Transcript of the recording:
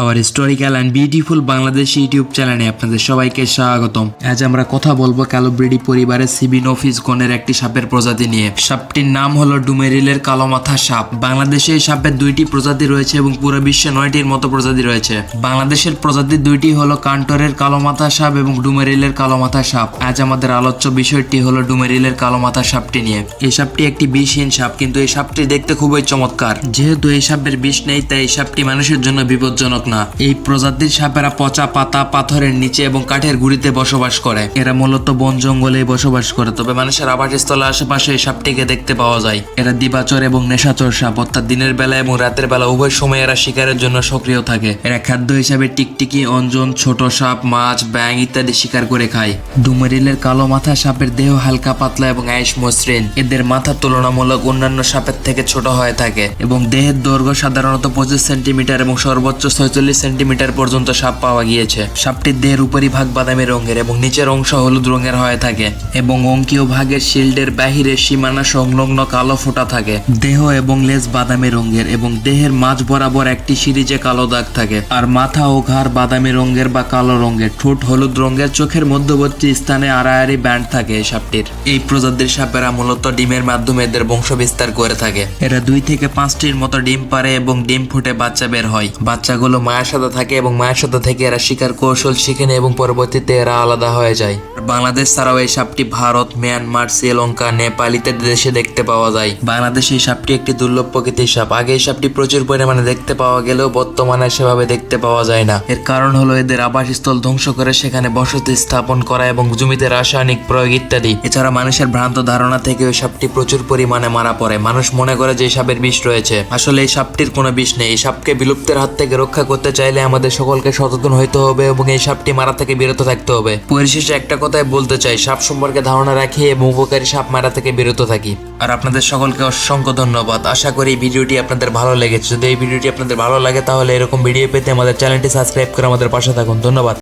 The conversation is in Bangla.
Our historical and beautiful Bangladesh YouTube চ্যানেলে আপনাদের সবাইকে স্বাগতম। আজ আমরা কথা বলব ক্যালোব্রিডি পরিবারের সিবিনোফিস গণের একটি সাপের প্রজাতি নিয়ে। সাপটির নাম হলো ডুমেরিলের কালো মাথা সাপ। বাংলাদেশে এই সাপের দুইটি প্রজাতি রয়েছে এবং পুরো বিশ্বে নয়টির মতো প্রজাতি রয়েছে। বাংলাদেশের প্রজাতি দুইটি হলো কান্টরের কালো মাথা সাপ এবং ডুমেরিলের কালো মাথা সাপ। আজ আমাদের আলোচ্য বিষয়টি হলো ডুমেরিলের কালো মাথা সাপটি নিয়ে। এই সাপটি একটি বিষহীন সাপ, কিন্তু এই সাপটি দেখতে খুবই চমৎকার। যেহেতু এই সাপের বিষ নেই, তাই এই সাপটি মানুষের জন্য বিপজ্জনক। না। এই প্রজাতির সাপেরা পচা পাতা পাথরের নিচে এবং কাঠের গুড়িতে বসবাস করে। এরা মূলত বন জঙ্গলে বসবাস করে, তবে মানুষের আবাসস্থলের আশেপাশে এই সাপটিকে দেখতে পাওয়া যায়। এরা দিবাচর এবং নেশাচর সাপ, অর্থাৎ দিনের বেলা এবং রাতের বেলা উভয় সময় এরা শিকারের জন্য সক্রিয় থাকে। এরা খাদ্য হিসাবে টিকটিকি, অঞ্জন, ছোট সাপ, মাছ ব্যাং ইত্যাদি শিকার করে খায়। ডুমেরিলের কালো মাথা সাপের দেহ হালকা পাতলা এবং আয়েস মসৃণ। এদের মাথা তুলনামূলক অন্যান্য সাপের থেকে ছোট হয়ে থাকে এবং দেহের দৈর্ঘ্য সাধারণত পঁচিশ সেন্টিমিটার এবং সর্বোচ্চ ছয়চল্লিশ সেন্টিমিটার পর্যন্ত সাপ পাওয়া গিয়েছে। সাপটির দেহের উপরিভাগ বাদামি রঙের এবং নিচের অংশ হলুদ রঙের হয়ে থাকে এবং অঙ্কীয় ভাগের শিল্ডের বাহিরে সীমানা সংলগ্ন কালো ফোঁটা থাকে। দেহ এবং লেজ বাদামি রঙের এবং দেহের মাঝ বরাবর একটি সিরিজে কালো দাগ থাকে। আর মাথা ও ঘাড় বাদামি রঙের বা কালো রঙের, ঠোঁট হলুদ রঙের, চোখের মধ্যবর্তী স্থানে আড়াআড়ি ব্যান্ড থাকে এই সাপটির। এই প্রজাতির সাপেরা মূলত ডিমের মাধ্যমে এদের বংশ বিস্তার করে থাকে। এরা দুই থেকে পাঁচটির মতো ডিম পারে এবং ডিম ফুটে বাচ্চা বের হয়। বাচ্চাগুলো মায়ের সাথে থাকে এবং মায়ের সাথে থেকে এরা শিকার কৌশল শিখে নেয় এবং পরবর্তীতে এরা আলাদা হয়ে যায়। বাংলাদেশ ছাড়াও এই সাপটি ভারত, মিয়ানমার, শ্রীলঙ্কা, নেপাল ইত্যাদি দেশে দেখতে পাওয়া যায়। বাংলাদেশে এই সাপটি একটি দুর্লভ প্রকৃতির সাপ। আগে এই সাপটি প্রচুর পরিমাণে দেখতে পাওয়া গেলেও বর্তমানে সেভাবে দেখতে পাওয়া যায় না। এর কারণ হলো এদের আবাসস্থল ধ্বংস করে সেখানে বসতি স্থাপন করা এবং জমিতে রাসায়নিক প্রয়োগ ইত্যাদি। এছাড়া মানুষের ভ্রান্ত ধারণা থেকে ওই সাপটি প্রচুর পরিমাণে মারা পড়ে। মানুষ মনে করে যে সাপের বিষ রয়েছে। আসলে এই সাপটির কোনো বিষ নেই। এই সাপকে বিলুপ্তের হাত থেকে রক্ষা করতে চাইলে আমাদের সকলকে সচেতন হইতে হবে এবং এই সাপটি মারা থেকে বিরত থাকতে হবে। পরিশেষে একটা কথাই বলতে চাই, সাপ সম্পর্কে ধারণা রাখি এবং উপকারী সাপ মারা থেকে বিরত থাকি। আর আপনাদের সকলকে অসংখ্য ধন্যবাদ। আশা করি ভিডিওটি আপনাদের ভালো লেগেছে। যদি এই ভিডিওটি আপনাদের ভালো লাগে তাহলে এরকম ভিডিও পেতে আমাদের চ্যানেলটি সাবস্ক্রাইব করে আমাদের পাশে থাকুন। ধন্যবাদ।